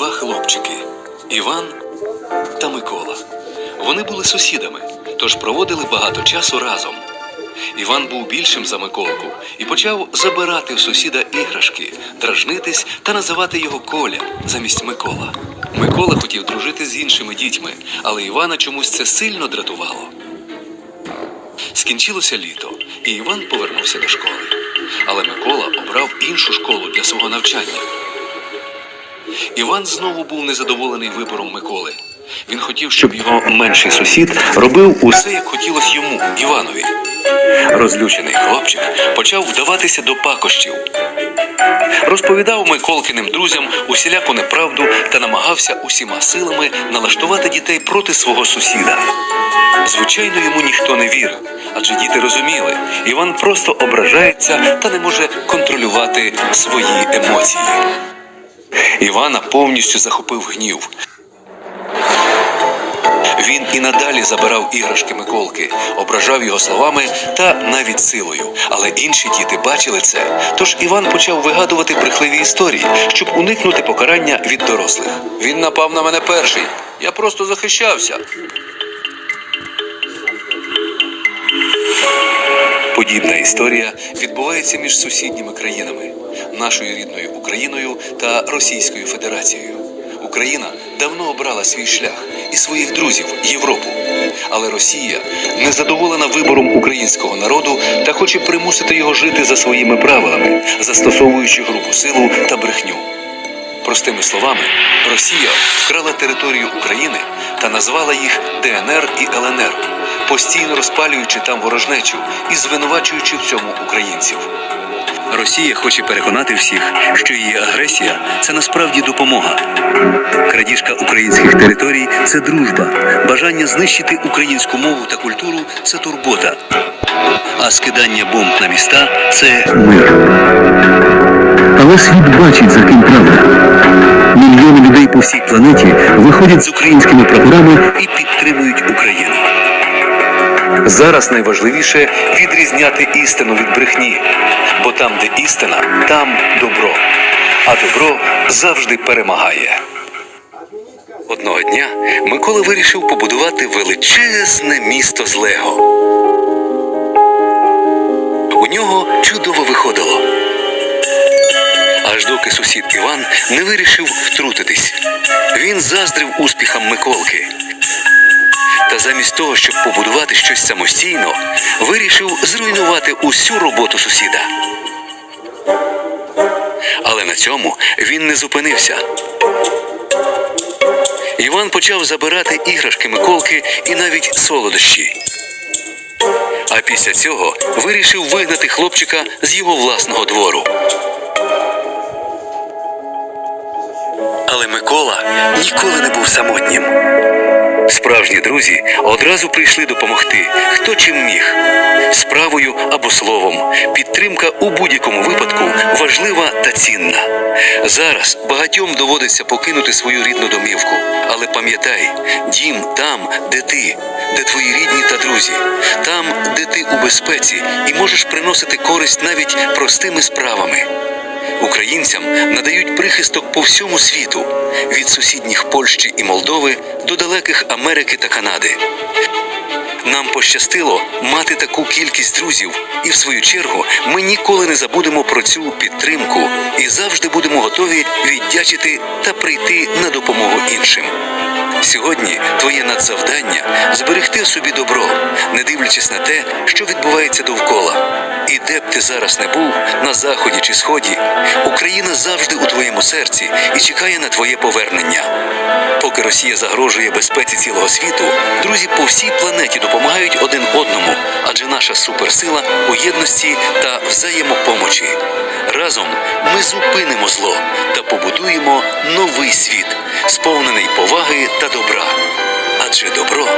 Два хлопчики Іван та Микола. Вони були сусідами, тож проводили багато часу разом. Іван був більшим за Миколку і почав забирати в сусіда іграшки, дражнитись та називати його Коля замість Микола. Микола хотів дружити з іншими дітьми, але Івана чомусь це сильно дратувало. Скінчилося літо, і Іван повернувся до школи. Але Микола обрав іншу школу для свого навчання. Іван знову був незадоволений вибором Миколи. Він хотів, щоб його менший сусід робив усе, як хотілося йому, Іванові. Розлючений хлопчик почав вдаватися до пакощів. Розповідав Миколкиним друзям усіляку неправду та намагався усіма силами налаштувати дітей проти свого сусіда. Звичайно, йому ніхто не вірив, адже діти розуміли, Іван просто ображається та не може контролювати свої емоції. Івана повністю захопив гнів. Він і надалі забирав іграшки Миколки, ображав його словами та навіть силою. Але інші діти бачили це. Тож Іван почав вигадувати брехливі історії, щоб уникнути покарання від дорослих. Він напав на мене перший. Я просто захищався. Подібна історія відбувається між сусідніми країнами нашою рідною Україною та Російською Федерацією. Україна давно обрала свій шлях і своїх друзів Європу. Але Росія не задоволена вибором українського народу та хоче примусити його жити за своїми правилами, застосовуючи грубу силу та брехню. Простими словами, Росія вкрала територію України та назвала їх ДНР і ЛНР, постійно розпалюючи там ворожнечу і звинувачуючи в цьому українців. Росія хоче переконати всіх, що її агресія це насправді допомога. Крадіжка українських територій це дружба. Бажання знищити українську мову та культуру це турбота. А скидання бомб на міста це мир. Але світ бачить, за ким правда. Мільйони людей по всій планеті виходять з українськими прапорами і підтримують Україну. Зараз найважливіше відрізняти істину від брехні, бо там, де істина, там добро, а добро завжди перемагає. Одного дня Микола вирішив побудувати величезне місто з Лего. У нього чудово виходило. Аж доки сусід Іван не вирішив втрутитись. Він заздрив успіхам Миколки. Та замість того, щоб побудувати щось самостійно, вирішив зруйнувати усю роботу сусіда. Але на цьому він не зупинився. Іван почав забирати іграшки Миколки і навіть солодощі. А після цього вирішив вигнати хлопчика з його власного двору. Але Микола ніколи не був самотнім. Справжні друзі одразу прийшли допомогти, хто чим міг. Справою або словом. Підтримка у будь-якому випадку важлива та цінна. Зараз багатьом доводиться покинути свою рідну домівку. Але пам'ятай, дім там, де ти, де твої рідні та друзі, там, де ти у безпеці і можеш приносити користь навіть простими справами. Українцям надають прихисток по всьому світу від сусідніх Польщі і Молдови до далеких Америки та Канади. Нам пощастило мати таку кількість друзів, і в свою чергу ми ніколи не забудемо про цю підтримку і завжди будемо готові віддячити та прийти на допомогу іншим. Сьогодні твоє надзавдання зберегти в собі добро, не дивлячись на те, що відбувається довкола. І де б ти зараз не був, на заході чи сході, Україна завжди у твоєму серці і чекає на твоє повернення. Поки Росія загрожує безпеці цілого світу, друзі по всій планеті допомагають один одному, адже наша суперсила у єдності та взаємопомочі. Разом ми зупинимо зло та побудуємо новий світ, сповнений поваги та добра. Адже добро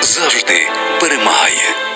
завжди перемагає.